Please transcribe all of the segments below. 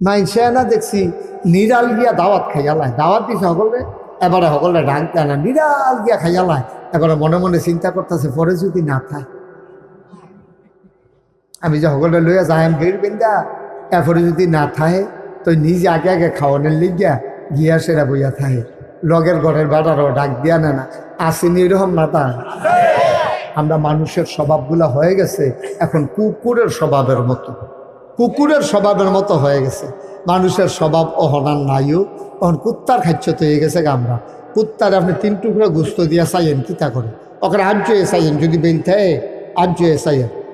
মাইনসে না দেখছি, নিরাল গিয়া দাওয়াত খাইয়া খাইয়ালায় দাওয়াত দিছে সকলে, এবারে সকলে ডাক দেয় না, নিরাল গিয়া খাইয়ালায় এবারে মনে মনে চিন্তা করতেছে, পরে যদি না থাকে আমি যে সকলে লইয়া যাই বের বিন্দা, এরপরে যদি না থাকে তো নিজে আগে আগে খাওয়ানোর লিগিয়া গিয়া সেরা বইয়া থাকে লগের ঘরের বেড়ারও ডাক দিয়া না না। আসেনি এরকম না তা। আমরা মানুষের স্বভাবগুলো হয়ে গেছে, এখন কুকুরের স্বভাবের মতো। কুকুরের স্বভাবের মতো হয়ে গেছে। মানুষের স্বভাব অহনার নাইও অহন কুত্তার খাচ্ছ তো হয়ে গেছে গা আমরা। কুত্তার আপনি তিন টুকরো গুস্ত দিয়া চাইয়েন কিতা করে? ওখানে আজ্য এ চাইয়েন, যদি বেল থাকে আজ্য এ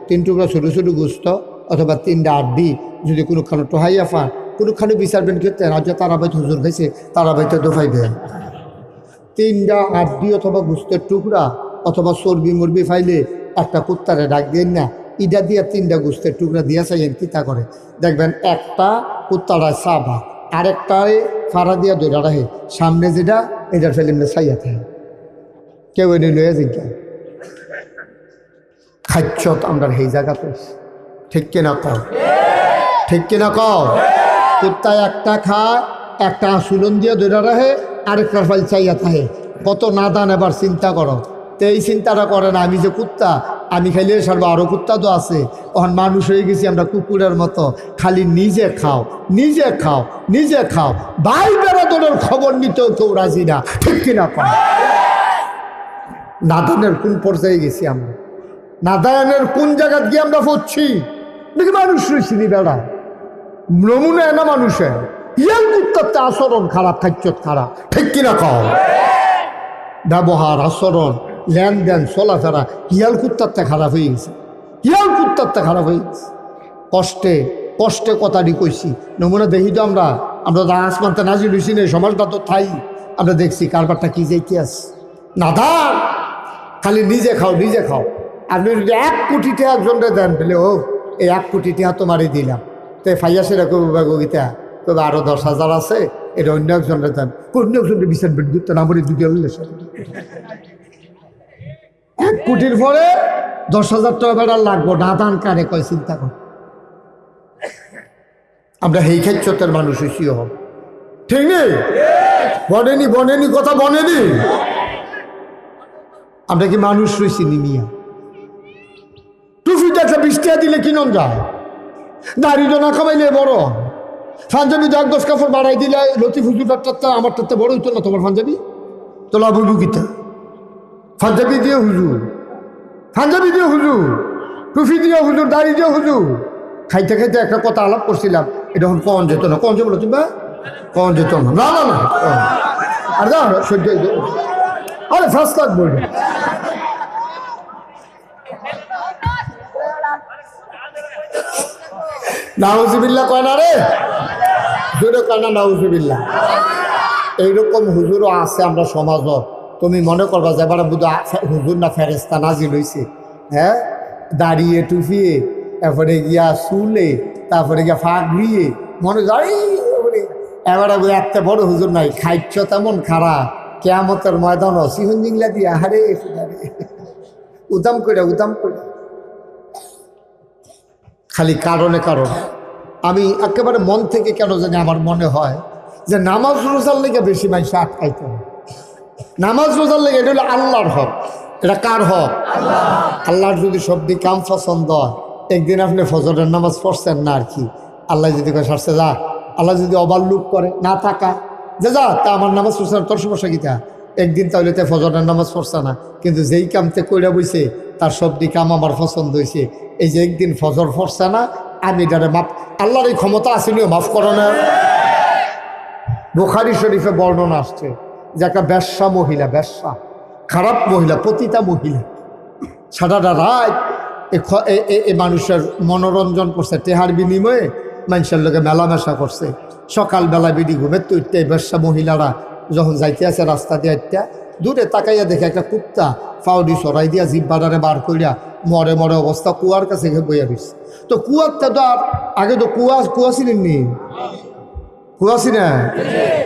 তিন টুকরো ছোটো ছোটো গুস্ত অথবা তিনটা আড্ডি যদি কোনোখানে টোহাইয়া পান কোনোখানে বিচারবেন ক্ষেত্রে রাজ্য তারা বাইতে হুজুর খাইছে তারা বাইতে দোফাইবেন তিনটা আড্ডি অথবা গুস্তের টুকরা অথবা চর্বি মর্বি ফাইলে একটা কুত্তারে ডাক দিয়ে না ইডা দিয়া তিনটা গুস্তের টুকরা দিয়া চাইয়েন কিতা করে। দেখবেন একটা কুত্তারায় চাবা, আরেকটারে ফাড়া দিয়া দৌড়া রাখে। সামনে যেটা এটার ফেলে চাইয়া থাকে। কেউ এনে লইয়া জিজ্ঞা খাচ্ছত আমরা সেই জায়গাতে। ঠিক কিনা কও? ঠিক কিনা কও? কুত্তায় একটা খায়, একটা সুলন দিয়ে দৌড়া রাখে আরেকটা ফাইল চাইয়া থাকে। কত নাদান এবার চিন্তা করো। তো এই চিন্তাটা করে না, আমি যে কুত্তা, আমি খাইলে সারবো আরও কুত্তা তো আছে। তখন মানুষ হয়ে গেছি আমরা কুকুরের মতো, খালি নিজে খাও নিজে খাও নিজে খাও। ভাই বেড়াদনের খবর নিতেও কেউ রাজি না, ঠিক কিনা কম নাদানের কোন পর্যায়ে গেছি আমরা? নাদায়নের কোন জায়গা গিয়ে আমরা পড়ছি? নাকি মানুষ রয়েছি নি বেড়া। নমুনা না মানুষের ইয়াল কুত্তাতে আচরণ খারাপ খাদ্য খারাপ, ঠিক কিনা কও ব্যবহার, আচরণ। লেনদেন, চলাফেরা, হিয়াল কুত্তারটা খারাপ হয়ে গেছে। হিয়াল কুত্তারটা খারাপ হয়ে গেছে। কষ্টে কষ্টে কথাটি কইছি। নমুনা দেখি তো আমরা। আমরা তো আসমানটা নাজি লুইছি নেই সমাজটা তো থাই। আমরা দেখছি কারবারটা কী কি যে ইতিহাস নাদার খালি নিজে খাও নিজে খাও। আপনি যদি এক কোটি টাকা একজনকে দেন, বলে, ও, এই এক কোটি টাকা তোমারই দিলাম। তো ফাইয়া সেটা কবি বা গীতা তবে আরও দশ হাজার আছে, এটা অন্য একজনকে দেন। অন্য একজনকে বিচার বেট করতে না বলে দুটো এক কোটির পরে দশ হাজার টাকা বেড়া লাগবো। না দান কারে কয়, চিন্তা কর। আমরা হেই খেচ্ছতের মানুষ হইসিও হব ঠিক নেই? বনেনি বনেনি, কথা বনেনি। আমরা কি মানুষ রয়েছি নিমিয়া? টুফিটা একটা বৃষ্টিয়া দিলে কিনন যায়? দাড়িটা না খামাইলে বড়। পাঞ্জাবি দশ দশ কাপড় বাড়াই দিলে লতিফ হুজুরটা আমার তাতে বড় হইতো না তোমার পাঞ্জাবি তোলা বুঝু গীতা পাঞ্জাবি দিয়ে হুজুর। পাঞ্জাবি দিয়ে হুজুর, টুফি দিয়ে হুজুর, দাড়ি দিয়ে হুজুর। খাইতে খাইতে একটা কথা আলাপ করছিলাম, এটা এখন কন যেত না কন যাব তুমি কন যেত না না না। আর না সহ্য আরে ফার্স্ট ক্লাস বলবে নাউজুবিল্লা কয় না রে? জোরে কয় না নাউজুবিল্লা এইরকম হুজুরও আছে আমরা সমাজত। তুমি মনে করবা যে এবার বুধ হুজুর না ফেরেস্তা নাজি লইছে হ্যাঁ? দাঁড়িয়ে টুফিয়ে, তারপরে গিয়া চুলে তারপরে গিয়া ফাঁক দিয়ে, মনে যায় এবারে এত বড় হুজুর নাই খাইছ তেমন খারাপ কেয়ামতের ময়দান সিহন জিংলা দিয়ে হারে উদাম করে উদাম করে খালি কারণে কারণে। আমি একেবারে মন থেকে কেন জানি আমার মনে হয় যে নামাজ রোজার লেগে বেশি মানুষ আটকাইতে হয় নামাজ রোজার লেগে এটা হলো আল্লাহর হক। এটা কার হক? আল্লাহর যদি সবদি কাম পছন্দ একদিন আপনি ফজরের নামাজ পড়ছেন না আর কি। আল্লাহ যদি সারছে, যা। আল্লাহ যদি অবাল্লুক করে, না, থাকা। যে, যা, তা আমার নামাজ পড়ছে তোর সমস্যা একদিন তাহলে তে ফজরের নামাজ পড়ছে না। কিন্তু যেই কামতে কইরা বইছে, তার সবদি কাম আমার পছন্দ হয়েছে এই যে একদিন ফজর পড়ছে না, আমি এটারে মাফ, আল্লাহর এই ক্ষমতা আসেনিও মাফ করো না। বুখারি শরীফে বর্ণনা আসছে। যে একটা ব্যবসা মহিলা, ব্যবসা। খারাপ মহিলা, পতিতা মহিলা। সারাটা রাত এ মানুষের মনোরঞ্জন করছে, টেহার বিনিময়ে মানুষের লোকে মেলামেশা করছে। সকালবেলা বিডি ঘুমের তো এই ব্যবসা মহিলারা যখন যাইতে আছে রাস্তা দিয়ে একটা দূরে তাকাইয়া দেখে একটা কুপ্তা ফাউডি সরাই দিয়া জিপ বাডারে বার করিয়া মরে মরে অবস্থা কুয়ার কাছে বইয়া রয়েছে তো কুয়ারটা তো আর, আগে তো কুয়া কুয়া ছিলেন নি কুয়া ছিলেন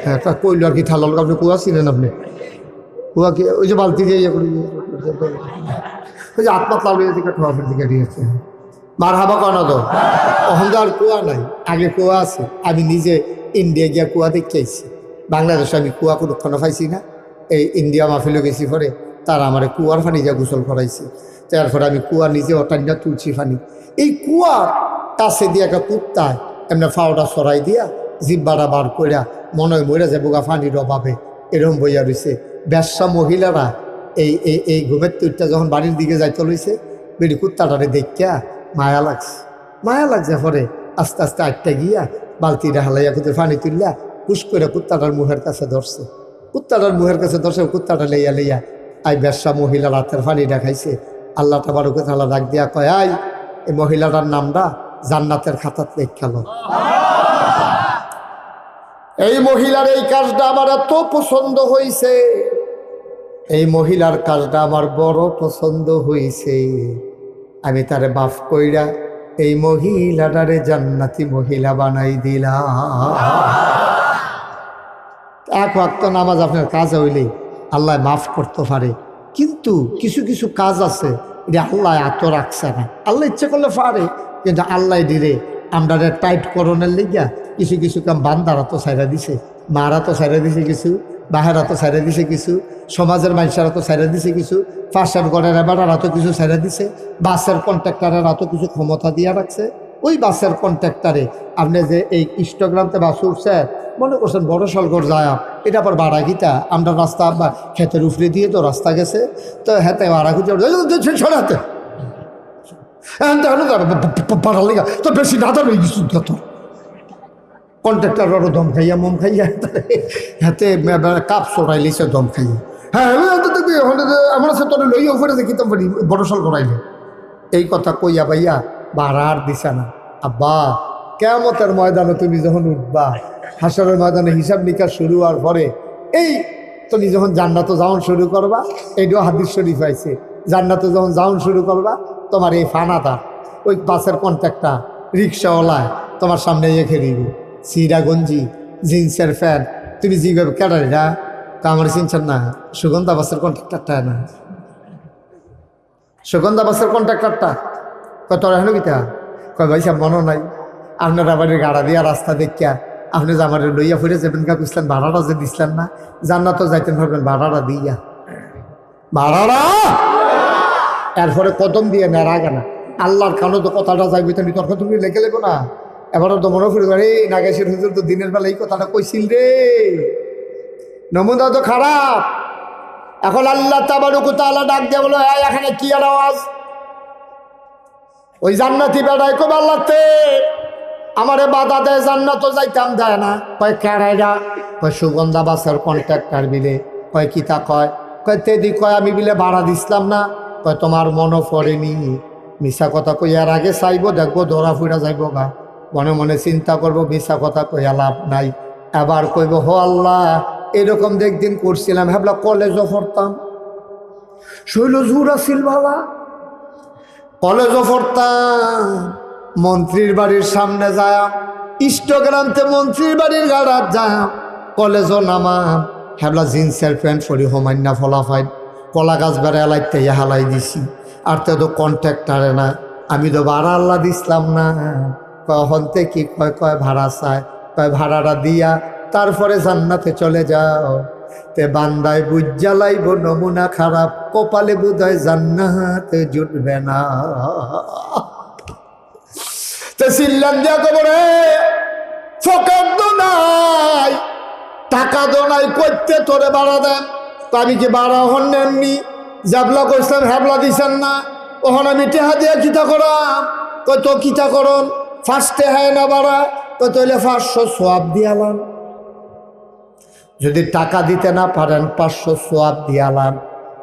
হ্যাঁ তা কইল আর কি ঠালাল আপনি কুয়া ছিলেন আপনি? কুয়া কি ওই যে বালতি দিয়ে ইয়ে করে ওই যে আত্মা তাল দিকে ঠোয়াফের দিকে দিয়েছে মার হাবা কন তো? আর কুয়া নাই আগে কুয়া আছে আমি নিজে ইন্ডিয়া গিয়া কুয়া দেখে আইছি। বাংলাদেশে আমি কুয়া কোনোক্ষণ পাইছি না এই ইন্ডিয়া মাহফিলে গেছি পরে তারা আমার কুয়ার পানি যা গোসল করাইছে। তারপরে আমি কুয়া নিজে অটান্না তুলছি পানি। এই কুয়ার কাছে দিয়ে একটা কুত্তায় এমনি ফাওটা সরাই দিয়া জিব্বাটা বার কইরা মনে হয় মরে যাব গা পানির অভাবে। এরকম বইয়া রয়েছে ব্যবসা মহিলারা এই এই এই ঘুমের তুইটা যখন বাড়ির দিকে যাইতে লইছে বেরি কুত্তাটারে দেখিয়া মায়া লাগছে। মায়া লাগছে পরে আস্তে আস্তে আটটা গিয়া বালতিটা হালাইয়া কুতে পানি তুললা পুষ করে কুত্তাটার মুখের কাছে ধরছে। কুত্তাটার মুখের কাছে ধরছে, কুত্তাটা লইয়া লইয়া আই ব্যবসা মহিলা রাতের পানি দেখাইছে আল্লাহ টাবার তালা ডাক দিয়া কয়, আই, এই মহিলাটার নামটা জান্নাতের খাতাত লেখালো এই মহিলার এই কাজটা আমার এত পছন্দ হয়েছে এই মহিলার কাজটা আমার বড় পছন্দ হয়েছে আমি তারে মাফ কইরা এই মহিলাটারে জান্নাতি মহিলা বানাই দিলাম। এক ওয়াক্ত নামাজ আপনার কাজ হইলে আল্লাহ মাফ করতে পারে। কিন্তু কিছু কিছু কাজ আছে, এটা আল্লাহ এত রাখছে না। আল্লাহ ইচ্ছে করলে পারে, কিন্তু আল্লাহ দিলে আমরা টাইট করণের লিগা কিছু কিছু কাম বান্দারা তো সাইরা দিছে, মারা তো সাইরা দিছে কিছু, বাহেরা তো সাইরা দিছে কিছু, সমাজের মানুষেরা তো সাইরা দিছে কিছু, ফাঁসের গড়ের এবারা তো কিছু সাইরা দিছে, বাসের কন্ট্রাক্টারেরা তো কিছু ক্ষমতা দিয়া রাখছে। ওই বাসের কন্ট্রাক্টারে আপনি যে এই ইনস্টাগ্রামতে বাস উঠছে, মনে করছেন বড় সলগর যায় এটা আবার বাড়া গীতা আমরা রাস্তা ক্ষেতের উফরে দিয়ে তো রাস্তা গেছে, তো হেতে বাড়া গিতা ছড়াতে বাড়ার লিগা তো বেশি না দাঁড়িয়ে কিছু তো। কন্ট্রাক্টার আরও দম খাইয়া, মম খাইয়া, হাতে কাপ সরাই লিছে দম খাইয়া। হ্যাঁ আমার সাথে তোর লইয়া উপরে দেখি, তো বড় সল করাইলে। এই কথা কইয়া ভাইয়া বাড়ার দিছে না। আব্বা কেমতের ময়দানে তুমি যখন উঠবা, হাসরের ময়দানে হিসাব নিকাশ শুরু হওয়ার পরে, এই তুমি যখন জান্নাতে যাওন শুরু করবা এইটাও হাদিস শরীফ আইছে, জান্নাতে যখন যাওন শুরু করবা তোমার এই ফানাদার ওই বাসের কন্ট্যাক্টটা রিক্সাওয়ালায় তোমার সামনে রেখে দিব। সিরা গঞ্জি, জিন্সের প্যান্ট, তুমি জিগাবে কেডারিরা কামার চিনছেন না, সুগন্ধা বাসের কন্ট্রাক্টারটা না। সুগন্ধা বাসের কন্ট্রাক্টারটা, কয় তোর হেন কিতা? কয় ভাই, সাহেব মনে নাই। আপনার আবার গাড়া দিয়া রাস্তা দেখিয়া, আপনি আমার লইয়া ফিরে যাবেন কা বুঝলেন ভাড়াটা যে দিছিলেন না, জান্নাত যাইতেন ভাববেন ভাড়াটা দিয়া। ভাড়াটা? এরপরে কদম দিয়ে নেড়া গেনা আল্লাহর কারণে তো কথাটা যাইবে তুমি তর্ক তুমি লেগে লেবো না। এবারও তো মনে করি এই নাগেশের হুজুর তো দিনের বেলা এই কথাটা কইছিল রে। নমুনা তো খারাপ। এখন আল্লাহ তাবারুকু তাআলা ডাক দিয়ে বলো, এই, এখানে কি আর আওয়াজ? ওই জান্নাতি বেড়াই কো আল্লাহতে। আমারে বাধা দেয়, জান্নাত যাইতাম দেয় না। কয় কেড়াইরা কয়, সুগন্ধা বাসের কন্ট্রাক্টার বিলে কয় কিতা কয়? কয় তেদি কয়, আমি বিলে ভাড়া দিছিলাম না। কয়, তোমার মনও পড়েনি। মিশা কথা কই আর আগে চাইব, দেখব ধরা ফুরা যাইব গা মনে মনে চিন্তা করব মিশা কথা কইয়া লাভ নাই। এবার কইব, হো আল্লাহ, এরকম একদিন করছিলাম। ভাবলা কলেজও পড়তাম। শৈল জুর আসিল বাবা কলেজও পড়তাম। মন্ত্রীর বাড়ির সামনে যায় ইষ্টগ্রামতে মন্ত্রীর বাড়ির গাড়ার যায় কলেজও নামাম। হেবলা জিন্সের প্যান্ট পরি হোমান্না ফলাফাই কলা গাছ বেড়া এলাইতে হালাই দিছি। আর তো তো কন্ট্রাক্টারে না। আমি তো ভাড়া আল্লাহ দিছিলাম না। কখন থেকে কয় কয়, ভাড়া চায় কয়, ভাড়াটা দিয়া তারপরে জান্নাতে চলে যাও। তে বান্দায় বুঝা লাইব, নমুনা খারাপ, কপালে বোধহয় জান্নাতে জুটবে না। তে নাই টাকা তো নাই করতে তোরে বাড়া দেন। তা আমি কি বাড়া হন নেননি জাবলা করছিলাম হ্যাবলা দিছেন না? ওখানে আমি টেহা দিয়া কিতা করাম। কয়, তো কিতা করন ফার্স্টে হয় না বাড়া। কয় তৈলে পাঁচশো সোয়াব দিয়ালাম। যদি টাকা দিতে না পারেন, পাঁচশো সোয়াব দিয়ালাম।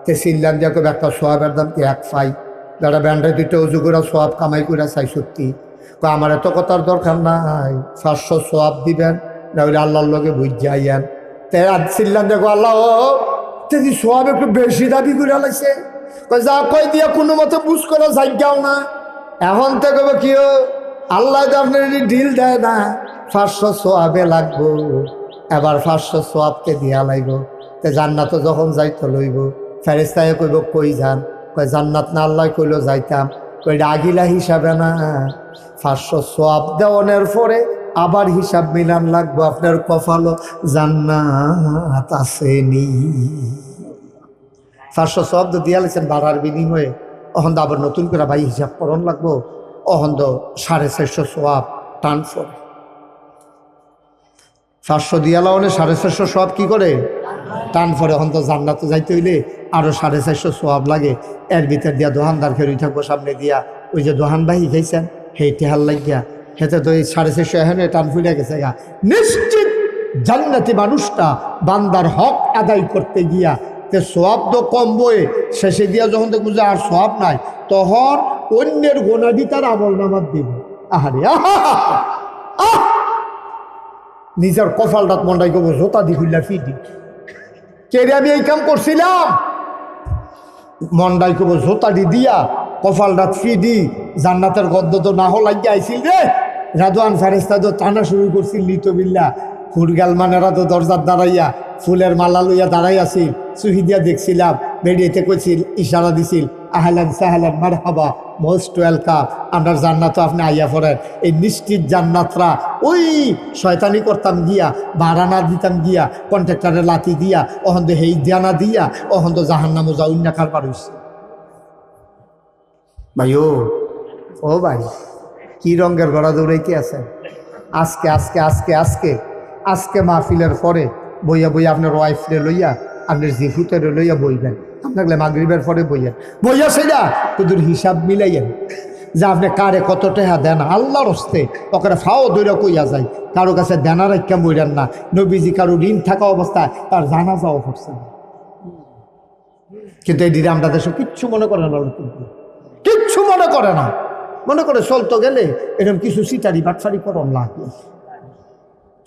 তে সিল্লাম দিয়া কবে একটা সোয়াবের দাম কি এক ফাই? যারা ব্যান্ডে দুটো উজু করে সোয়াব কামাই করে চাই সত্যি কয়, আমার এত কথার দরকার নাই। পাঁচশো সোয়াব দিবেন, নাহলে আল্লাহর লগে বুঝাইয়ান তে সিল্লাম দেখো আল্লাহ যদি সোয়াব একটু বেশি দাবি করে লাগছে, কয় যা কই দিয়া কোনো মতে বুঝ করে যাইগাও না। এখন তো কবে কি আল্লাহ তো আপনার ঢিল দেয় না পাঁচশো সোয়াবে লাগবো। এবার পাঁচশো সোয়াবকে দিয়া লাইব। তে জান্নাত যখন যাইতে লইব ফেরেস্তায় কইব, কই যান? কয়, জান্নাত না আল্লাহ কইলো যাইতাম। কই আগিলা হিসাবে না। পাঁচশো সোয়াব দেওয়ানের পরে আবার হিসাব মিলান লাগবো, আপনার কপালও জান্নাত আসেনি। সোয়াব তো দিয়া লেছেন বিনিময়ে। অহন তো আবার নতুন করে ভাই হিসাব করণ লাগবো অহন তো সাড়ে চারশো টান পরে পাঁচশো দিয়া লাউনে সাড়ে চারশো সোয়াব কি করে? টান পরে অহন তো জান্নাত যাইতে হইলে আরও সাড়ে চারশো সোয়াব লাগে। এর ভিতর দিয়া দোহানদার খেয়ে থাকব সামনে দিয়া। ওই যে দোহান বাহি খাইছেন সেই টেহাল লাগিয়া হেতে তো এই সাড়ে চারশো এখন টান ফুলে গেছে গা। নিশ্চিত জান্নাতি মানুষটা বান্দার হক আদায় করতে গিয়া তে সোয়াব তো কম বয়ে, শেষে দিয়া যখন দেখব যে আর সোয়াব নাই, তখন অন্যের গোনাদি তার আমল নামার দিব। আহারে, আহা নিজের কপালটাত মন্ডাই করব জোতা দি খুললা ফিটি কেরে আমি এই কাম করছিলাম? মন্ডাই করব জোতা দি দিয়া কপালটা ফিডি জান্নাতের গদ্য তো না হল লাগিয়ে আইছিল রে। রাদওয়ান ফারেস্তা তো টানা শুরু করছি লিতো বিল্লা। ফুরগাল মানেরা তো দরজার দাঁড়াইয়া ফুলের মালা লইয়া দাঁড়াই আছিল চুহি দেখছিলাম বেরিয়েতে কইছিল ইশারা দিছিল আহলান সাহলান মার হাবা মোস্ট ওয়েলকাম আপনার জান্নাত আপনি আইয়া পড়েন। এই নিশ্চিত জান্নাতরা ওই শয়তানি করতাম গিয়া বাড়ানা দিতাম গিয়া কন্ট্রাক্টারে লাতি দিয়া অহন্ত হেই দিয়ানা দিয়া অহন তো জাহান্নামো যাউন না খার পারুছে ভাই ও ও ভাই। কি রঙের গড়া দৌড়াইতে আছে? আজকে আজকে আজকে আজকে আজকে মাহফিলের পরে বইয়া বইয়া আপনার ওয়াইফরে লইয়া, আপনার জিফুতের লইয়া বইবেন। আপনাকে মাগরিবের পরে বইয়েন বইয়া সেটা তোদের হিসাব মিলাইয়েন যে আপনি কারে কত টাকা দেন, আল্লাহর হস্তে ওখানে ফাও দৈরা কইয়া যায়। কারও কাছে দেনা রাখা মইরেন না। নবীজি কারও ঋণ থাকা অবস্থায় তার জানা যাওয়া পড়ছে না। কিন্তু এই দিদি আমরা দেশে কিচ্ছু মনে করে না কিচ্ছু মনে করে না। মনে করে চলতো গেলে এরকম কিছু সিটারি বাটফারি করম লাগবে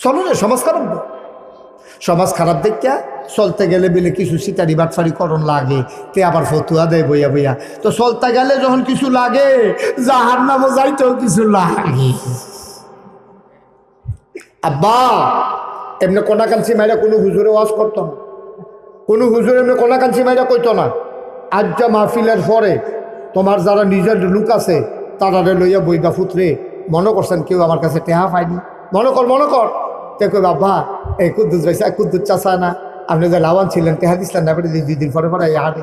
চলো রে সমাজ খারাপ। সমাজ খারাপ দেখিয়া চলতে গেলে বিলে কিছু সিটারি বাটফারি করণ লাগে, তে আবার ফতুয়া দেয় বইয়া বইয়া। তো চলতে গেলে যখন কিছু লাগে যাহার নামও যাইতেও কিছু লাগে। আব্বা, এমনি কোনাকাঞ্চি মাইরা কোনো হুজুরে ওয়াজ করতো না। কোনো হুজুর এমনি কোনাকাঞ্চি মাইরা কইতো না আজ যা মাহফিলের পরে তোমার যারা নিজের লুক আছে তারা লইয়া বইবা ফুতরে, মনে করছেন কেউ আমার কাছে টেহা পায়নি? মনে কর মনে কর। তে কই বাবা এই কুদ্দুস ভাইসা কুদ্দুস চাষা না। আপনি যে লাওয়ান ছিলেন, টেহা দিছিলেন না এবারে দুই দিন পরে পরে হাটে।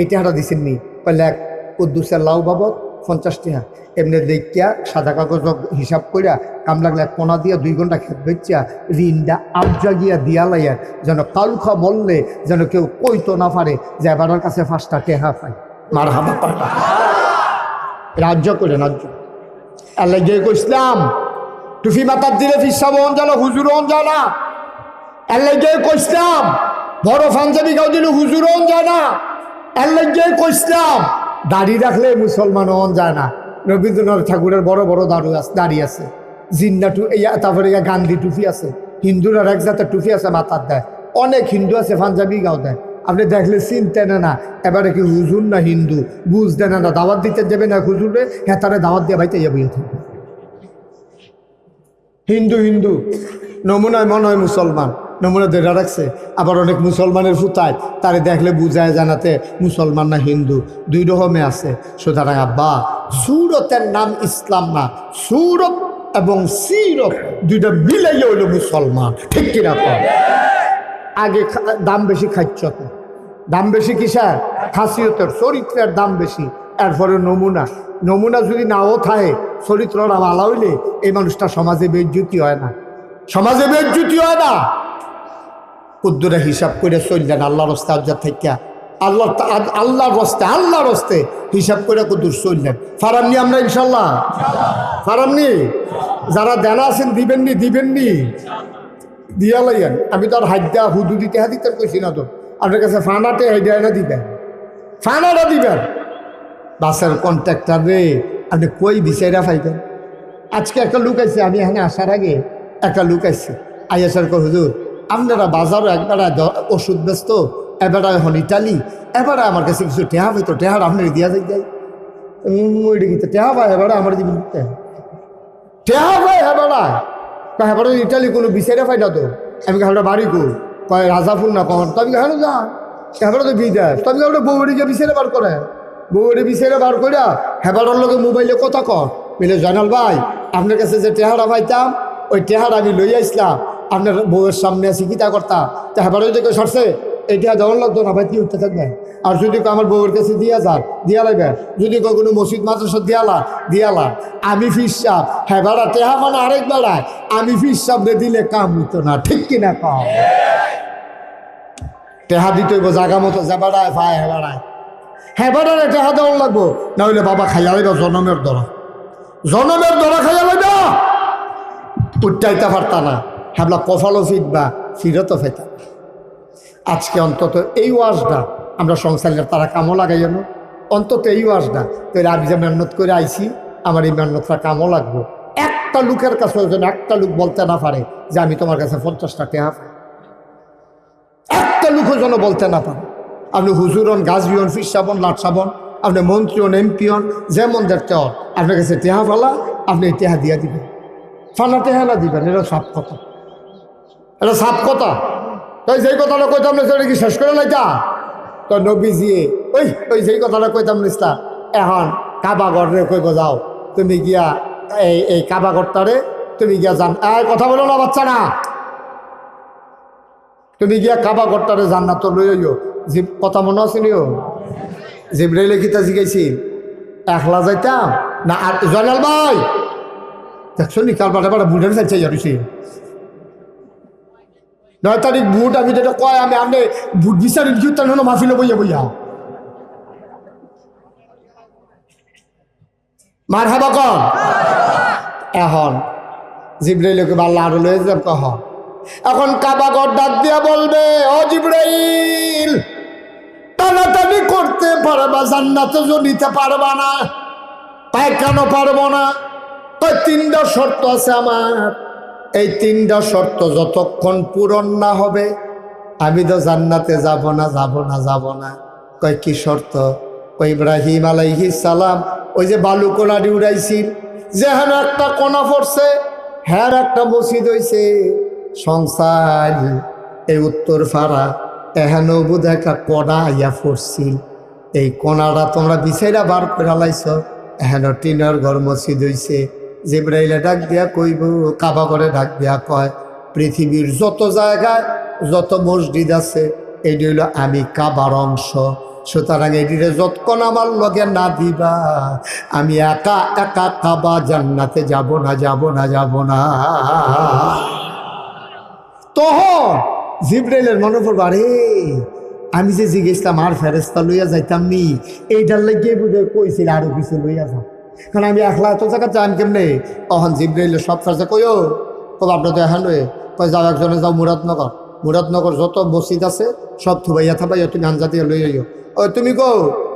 এই টেহাটা দিছেন নি বললে এক কুদ্দুসের লাউ বাবদ পঞ্চাশ টেহা। এমনি দেখিয়া সাদা কাগজ হিসাব কইরা কাম লাগলে কোনা দিয়া দুই ঘণ্টা খেত বেচিয়া, ঋণটা আবজা গিয়া দিয়া লাইয়া, যেন কালুখা বললে যেন কেউ কইতো না পারে যে এবারের কাছে ফার্স্টটা টেহা পায়। মার হাবা পাটা রাজ্য করে রাজ্য। আল্লাহ গিয়ে কইসলাম টুফি মাতার দিলে ফিসা বোন জানো হুজুরন জানা। আল্লাহ গিয়ে কইসলাম বড় পাঞ্জাবি গাও দিল হুজুরন জানা। আল্লাহ গিয়ে কইসলাম দাড়ি রাখলে মুসলমান হন যায় না রবীন্দ্রনাথ ঠাকুরের বড় বড় দাড়ু আছে দাড়ি আছে। জিন্না টু, ইয়া, তারপরে গান্ধী টুপি আছে। হিন্দুরা এক জাতের টুপি আছে মাথার দেয়। অনেক হিন্দু আছে পাঞ্জাবি গাও দেয়। আপনি দেখলে চিনতে না এবারে কি হুজুর না হিন্দু? বুঝতে না দাওয়াত দিতে যাবে না হুজুরে হ্যাঁ তারা দাওয়াত দিয়ে বাইতে যাবে হিন্দু হিন্দু। নমুনায় মনে হয় মুসলমান। নমুনা দেড়া রাখছে। আবার অনেক মুসলমানের ফুতায়। তারে দেখলে বুঝায় জানাতে মুসলমান না হিন্দু। দুই রকমে আছে। সুতরাং আব্বা, সুরতের নাম ইসলাম না। সুরত এবং সিরত দুইটা মিলাই হইল মুসলমান। ঠিক কিনা আগে দাম বেশি খাচ্ছ তো। দাম বেশি কিসের খাসিয়তের চরিত্রের দাম বেশি। এরপরে নমুনা। নমুনা যদি নাও থাকে চরিত্রটা ভালো হইলে এই মানুষটা সমাজে বেজ্জুতি হয় না। সমাজে বেজ্জুতি হয় না। কুদ্দুরে হিসাব করে চললেন আল্লাহর রস্তে আজ্জার থেকে আল্লাহ আল্লাহর রস্তে আল্লাহর রস্তে হিসাব করে কুদ্দুর চললেন। ফারামনি আমরা ইনশাল্লাহ? ফারামনি? যারা দেনা আছেন, দিবেননি দিবেননি। দিয়া লাইয়েন। আমি তো আর হাইদা হুদু দিতে হা দিতে কইছি না তো। আপনার কাছে ফানাতে হাইদা না দিবেন ফানাটা দিবেন বাসের কন্ট্রাক্টর রে আপনি কই বিচাইরা পাইবেন আজকে একটা লুক আছে আমি এখানে আসার আগে একটা লুক আছে আইয়াসার কো হুজুর, আপনারা বাজারও একবারে ওষুধ ব্যস্ত, এবারে এখন ইটালি, এবারে আমার কাছে কিছু টেহা হইতো টেহার আপনার দিয়া যাই যাই ওইটা টেহা পায়, এবারে আমার দিবেন টেহা পায়। এবারে হেবারে ইটালি কোনো বিচারে পাই না তো? আমি কাহটা বাড়ি কো কয় রাজাফুল না কখন? তবে কেন যা হেবারে তো বিদেশ। তবে ওটা বৌড়িকে বিচারে বার করে। বউরে বিচারে বার করে হেবারের লোকের মোবাইলে কথা কর বলে, জয়নাল ভাই, আপনার কাছে যে টেহারা পাইতাম, ওই টেহারা আমি লই আসলাম আপনার বউয়ের সামনে আছি কিতা করতাম তা হ্যাঁ কেউ সরছে। এই টেহা দেওয়ার লাগতো না ভাই, কি উঠতে থাকবেন আর যদি আমার বউয়ের কাছে দিয়া যান দিয়া লাগবে যদি কোনো মসজিদ, মাদ্রাসা দিয়ালা দিয়ালা আমি ফিসাব হ্যাঁ বেড়া, টেহা মানে আরেক বেড়ায় আমি ফিসাব দিলে কাম হইতো না। ঠিক কিনা কম টেহা দিতে হইব জাগা মতো। যে বেড়ায় ভাই হ্যাঁ বেড়ায় হ্যাঁ বেড়ারে টেহা দেওয়ার লাগবো। না হইলে বাবা খাইয়া লইব জনমের দরা। জনমের দরা খাইয়া লইব? উচ্চাইতে পারতা না। হ্যাবলা কফালো ফিরবা ফিরতো ফেতা আজকে অন্তত এই ওয়াজটা আমরা সংসারের তারা কামও লাগাই যেন অন্তত এই ওয়াজটা। তাহলে আমি যে মেহনত করে আইছি, আমার এই মেহনতটা কামও লাগবো। একটা লোকের কাছে যেন একটা লোক বলতে না পারে যে আমি তোমার কাছে পঞ্চাশটা টেহা একটা লোকও যেন বলতে না পারে। আপনি হুজুর হন গাছবি হন ফির সাবন লাট সাবন আপনি মন্ত্রী হন, এমপি হন যেমন দেখতে হন, আপনার কাছে টেহা ফালা আপনি টেহা দিয়া দিবেন। ফালা টেহা না দিবেন, এটা সাপ কথা। এটা সাপ কথা। তাই যেই কথাটা কইতাম না সেটা কি শেষ করে লাইতা? তো নবীজি ওই ওই যেই কথাটা কইতাম নিস্তা এখন কাবাগড়ে কইব যাও, তুমি গিয়া এই এই কাবাগড়টারে তুমি গিয়া জান এই কথা বলো না বাচ্চা না তুমি গিয়া কাবাগড়টারে জান্নাত লই আইও। যে কথা মনে আছে নিও? জিব্রাইলে কিতা জিগাইছি? একলা যাইতাম? না, আর জয়নাল ভাই? দেখছ নি কাল বাটা বাটা বুড়ের চাইছে নয় তারিখ বুট আমি যেটা কয়, আমি আপনি বুট বিচারি তার জন্য মাফিলে বইয়া বইয়া। মার হাবা কন এখন জিব্রাইলকে বাল্লা আরও লয়ে যাব কহ। এখন কাবাগর ডাক দিয়া বলবে, ও জিব্রাইল, টানাটানি করতে পারবা, জান্নাতে নিতে পারবা না কেন পারব না তিনটা শর্ত আছে আমার। এই তিনটা শর্ত যতক্ষণ পূরণ না হবে, আমি তো জান্নাতে যাব না যাব না যাব না। কয়, কি শর্ত? ওই ইব্রাহিম আলাইহি সালাম, ওই যে বালু কোলারি উড়াইছিল, যেখানে একটা কোনা পড়ছে, হ্যার একটা মসজিদ হইছে। সংসার, এই উত্তর ফাড়া এহেন বোধ একটা কণা আইয়া পড়ছিল। এই কোনাটা তোমরা বিচাইরা বার করে লাইছ এহেন টিনের ঘর মসজিদ হইছে। জিব্রাইলে ডাক দিয়া কইব কাবা করে ডাক দিয়া কয়, পৃথিবীর যত জায়গায় যত মসজিদ আছে, এটি হইল আমি কাবার অংশ। সুতরাং এটিরে যতক্ষণ আমার লগে না দিবা, আমি একা একা কাবা জান্নাতে যাব না যাব না যাব না। তখন জিব্রাইলের মনে পড়ব, আরে, আমি যে জিজ্ঞেসলাম, আর ফেরেস্তা লইয়া যাইতাম নি এইটার লাগিয়ে বুঝে কইছিল আরও কিছু লইয়া যাও। কারণ আমি একলা এত জায়গা যাম কেমনে? অহন জিব্রাইলের সব ফেরসা কইও কব আপনার তো এখন কয় যাও একজনে যাও মুরাদনগর। মুরাদনগর যত মসজিদ আছে, সব থুবাইয়া থাবাইয়া তুমি আঞ্জা দিয়ে লই আইও। ও, তুমি গো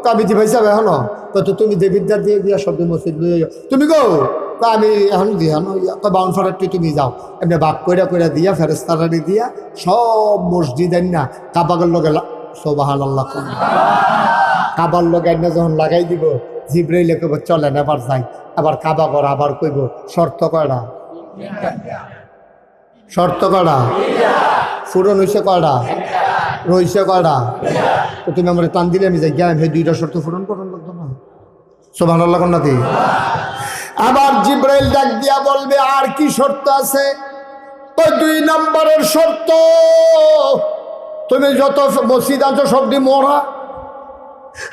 কাবিতি ভাই যাবে এখন? কত তুমি দেবিদ্যা দিয়ে দিয়া সব মসজিদ লই আইও। তুমি তা আমি এখন দিয়া ন বাউন ফারারটি তুমি যাও। এমনি বাপ কইরা কইরা দিয়া ফেরেস্তারি দিয়া, সব মসজিদ না কাবাগর লগে সোবাহান আল্লাহ কাবার লগে যখন লাগাই দিব জিব্রাইলে কইব চলেন এবার যাই আবার কাবা কর, আবার কইব, শর্ত কয়টা শর্ত কয়টা ফুরন হইছে কয়টা রইছে কয়টা তো তুমি আমার টান দিলে, আমি যাই গিয়া সেই দুইটা শর্ত পূরণ করুন লাগতো না? সোভান আল্লাহ কন্যাতি আবার জিব্রাইল ডাক দিয়া বলবে, আর কি শর্ত আছে? তো দুই নম্বরের শর্ত, তুমি যত মসজিদ আছো, সবটি মরা।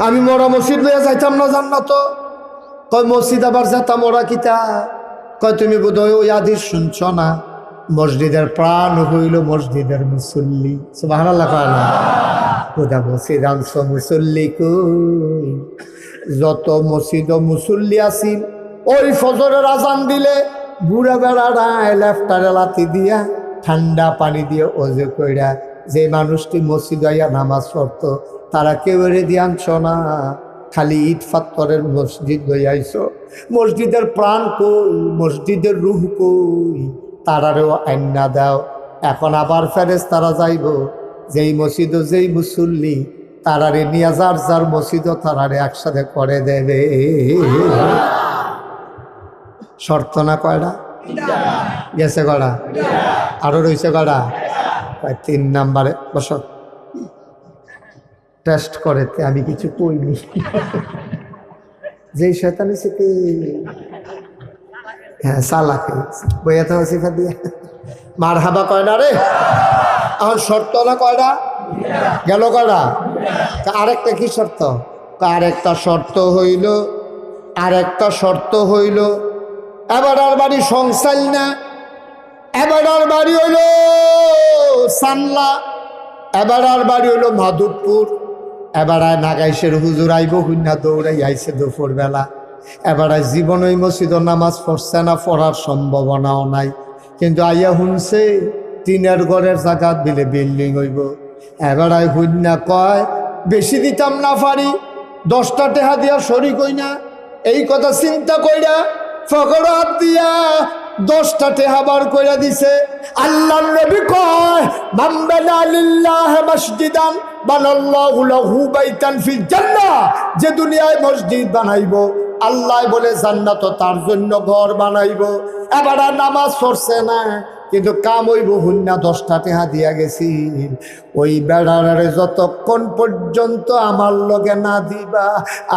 আমি মরা মসজিদ লইয়া যাইতাম না জান্নাত? কয়, মসজিদ আবার যেতাম ওরা কিতা? কয়, তুমি বোধ হয় ওই আদিস শুনছ না? মসজিদের প্রাণ হইল মসজিদের মুসল্লি। সুবহানাল্লাহ কয় মুসল্লি যত মসজিদ মুসল্লি আসিল, ওই ফজরের আজান দিলে বুড়া বেড়াড়ায় লেফটারে লাতি দিয়া ঠান্ডা পানি দিয়ে ওজে কইরা যে মানুষটি মসজিদ আইয়া নামাজ পড়ত তারা কেউ এড়ে দিয়ে না। খালি ইট ফাত্তরের মসজিদ হয়ে আইছো। মসজিদের প্রাণ কই? মসজিদের রুহ কই? তারারেও আইনা দাও। এখন আবার ফেরেস তারা যাইব। যেই মসজিদ যেই মুসল্লি, তারারে নিয়ে যার যার মসজিদও তারারে একসাথে করে দেবে। শর্ত না কয়টা? গেছে কয়টা? আরও রয়েছে কয়, তিন নাম্বারে। বস। টেস্ট করেতে আমি কিছু কইনি যেই শয়তানি সেতে হ্যাঁ সালাকে। বইয়া তো সিফা দিয়া। মার হাবা কয়টা রে? এখন শর্ত না কয়টা গেল কয়টা আরেকটা কি শর্ত? আরেকটা শর্ত হইল, আরেকটা শর্ত হইল, এবার আর বাড়ি সংসার না, এবার আর বাড়ি হইল সানলা, এবার আর বাড়ি হইল মাধবপুর। এবার আর নাগাইশের হুজুর আইব হুন্না দৌড়াই আইসে দুপুর বেলা এবার আর জীবন ওই মসজিদ নামাজ পড়ছে না, পড়ার সম্ভাবনাও নাই। কিন্তু আইয়া শুনছে টিনের ঘরের জায়গাত বিলে বিল্ডিং হইব। এবার আই হুন্না কয়, বেশি দিতাম না পারি দশটা টেহা দিয়া সরি কই না। এই কথা চিন্তা কইরা ফকরাত দিয়া দশটা টেহাবার কইরা দিছে। আল্লাহ কয় যে দুনিয়ায় মসজিদ বানাইব, আল্লাহ বলে জান্নাত তার জন্য ঘর বানাইব। এবার নামাজ পড়ছে না। কিন্তু কাম হইব হুন্না দশটা টেহা দিয়া গেছি। ওই বেড়ারে যতক্ষণ পর্যন্ত আমার লগে না দিবা,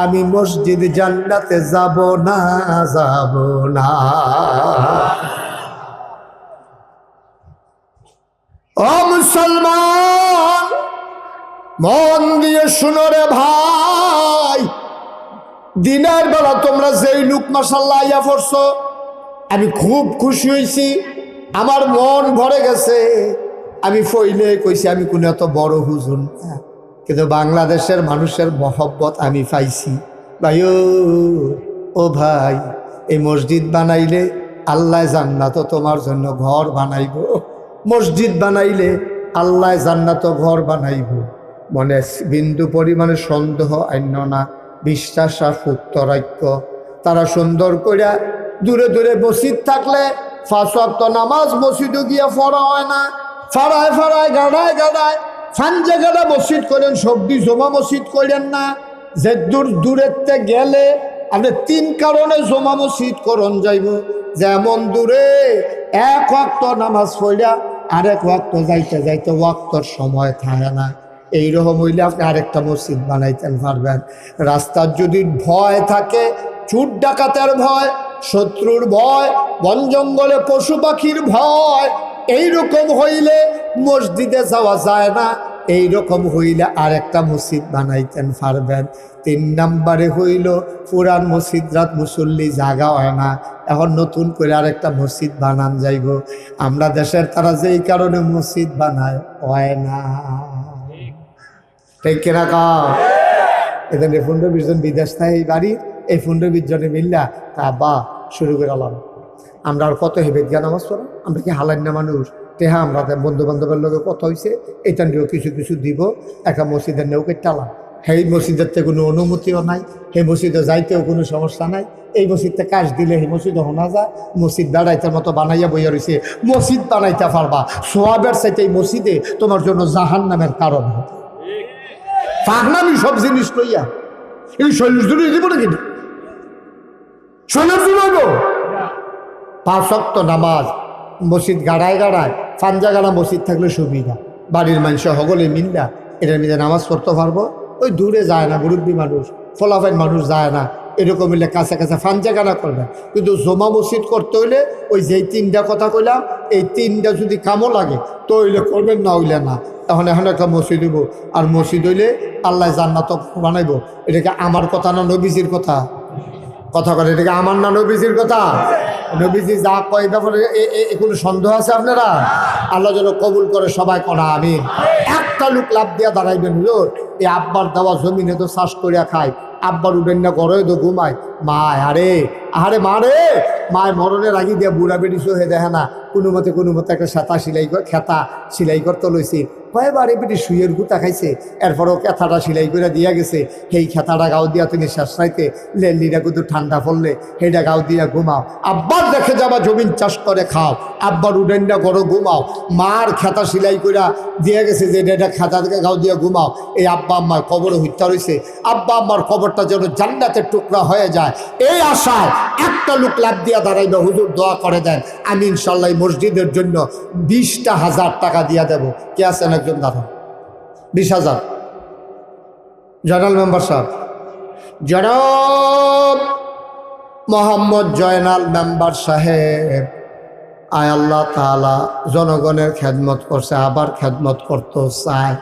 আমি মসজিদ জান্নাতে যাব না যাব না। ও মুসলমান, মন দিয়ে শুনো রে ভাই, দিনের বেলা তোমরা যেই লুক মাসাল্লাহ ইয়া আমি খুব খুশি হয়েছি আমার মন ভরে গেছে। আমি ফইলে কইছি আমি কোনো এত বড় হুজুর না। কিন্তু বাংলাদেশের মানুষের মহব্বত আমি পাইছি। ভাই ও, ভাই এই মসজিদ বানাইলে আল্লাহ জান্নাত তোমার জন্য ঘর বানাইব। মসজিদ বানাইলে আল্লাহ জান্নাত ঘর বানাইব। মনে বিন্দু পরিমাণে সন্দেহ আন্য না বিশ্বাস আর উত্তরাক্য তারা সুন্দর করিয়া দূরে দূরে মসজিদ থাকলে ফাঁস ওয়াক্ত নামাজ মসজিদে গিয়া পড়া হয় না। ফাড়ায় ফাড়ায় গাড়ায় গাড়ায় ফান জায়গাটা মসজিদ করেন, সবজি জমা মসজিদ করেন না। যে দূর দূরেতে গেলে আপনি তিন কারণে জমা মসজিদ করন যাইব। যেমন দূরে এক ওয়াক্ত নামাজ পড়িয়া আরেক ওয়াক্ত যাইতে যাইতে ওয়াক্তর সময় থাকে না। এইরকম হইলে আপনি আরেকটা মসজিদ বানাইতেন পারবেন। রাস্তার যদি ভয় থাকে চুট ডাকাতের ভয় শত্রুর ভয়, বন জঙ্গলে পশু পাখির ভয়, এইরকম হইলে মসজিদে যাওয়া যায় না, এইরকম হইলে আরেকটা মসজিদ বানাইতেন পারবেন। তিন নাম্বারে হইল পুরান মসজিদ, রাত মুসল্লি জাগা হয় না, এখন নতুন করে আরেকটা মসজিদ বানান যাইব। আমরা দেশের তারা যেই কারণে মসজিদ বানায়, হয় না। ঠিক কিনা কা এখানে পনেরো বিশ জন বিদেশ এই বাড়ি এই পনেরো বিশ জনে মিল্লা তা বা শুরু করে আলাম। আমরা আর কত হেবে জ্ঞান নামাজ পড়ো? আমরা কি হালান না মানুষ? তেহা আমরা বন্ধু বান্ধবের লগে কথা হয়েছে এটা নিয়েও কিছু কিছু দিব একটা মসজিদের নেউকে টালাম সেই মসজিদের থেকে কোনো অনুমতিও নাই সেই মসজিদে যাইতেও কোনো সমস্যা নাই এই মসজিদতে কাজ দিলে সেই মসজিদে শোনা যায় মসজিদ বেড়াইতের মতো বানাইয়া বইয়া রয়েছে মসজিদ বানাইতে পারবা। সোয়াবের চাইতে এই মসজিদে তোমার জন্য জাহান নামের কারণ হবে। ফাগনামি সব জিনিস লইয়া এই শৈলের জন্য দিব নাকি শৈলের জন্য পাঁচ শক্ত নামাজ, মসজিদ গাড়ায় গাড়ায় ফাঞ্জা গাড়া মসজিদ থাকলে সুবিধা। বাড়ির মানুষ সকলে মিল্লা এটার মধ্যে নামাজ পড়তে পারব। ওই দূরে যায় না, মুরব্বী মানুষ ফলাফাইন মানুষ যায় না। এরকম হইলে কাছে কাছে ফাঞ্জা গাড়া করবে। কিন্তু জমা মসজিদ করতে হইলে ওই যেই তিনটা কথা কইলাম, এই তিনটা যদি কামও লাগে, তো হইলে করবেন, না হইলে না। তখন এখন একটা মসজিদ হইব। আর মসজিদ হইলে আল্লাহ জান্নাত বানাইব। এটাকে আমার কথা না নবীজির কথা? কথা করে এটাকে আমার না নবীজির কথা? নবীজি যা কয় ব্যাপারে কোনো সন্দেহ আছে আপনারা? আল্লাহ যেন কবুল করে সবাই করা আমি একটা লোক লাভ দিয়া দাঁড়াইবেন, লোক, এই আব্বার দেওয়া জমিনে তো চাষ করিয়া খায়। আব্বার উঠেন না গড়ে তো ঘুমায়। মায়, আরে আরে মা রে মায় মরণের আগে দিয়া বুড়া বেড়ি সহে দেখে না। কোনো মতে কোনো মতে একটা সাতা সিলাই কর খেতা সিলাই করতে লইছি। কয়বার এপিটি শুয়ের গুতা খাইছে। এরপরও খেতাটা সিলাই করে দিয়া গেছে। সেই খেতাটা গাও দিয়া তুমি শেষ রাইতে লেলিটা কিন্তু ঠান্ডা পড়লে, সেইটা গাও দিয়া ঘুমাও। আব্বার দেখে যাবা জমিন চাষ করে খাও। আব্বার উডেনটা করো ঘুমাও। মার খেতা সিলাই করে দিয়া গেছে যে, এটা খেতা গাও দিয়া ঘুমাও। এই আব্বা আম্মার কবরে হত্যা রয়েছে আব্বা আম্মার কবরটা যেন জান্নাতের টুকরা হয়ে যায়। এই আশায় একটা লোক লাভ দিয়া দাঁড়াইবে, হুজুর দোয়া করে দেন। আমি ইনশাল্লাহ মসজিদের জন্য বিশটা হাজার টাকা দিয়া দেব। কে আছেন একজন দাঁড়ান। বিশ হাজার। জয়নাল মেম্বার সাহেব। জনাব মোহাম্মদ জয়নাল মেম্বার সাহেব, আয় আল্লাহ তাআলা জনগণের খেদমত করছে, আবার খেদমত করতে চায়।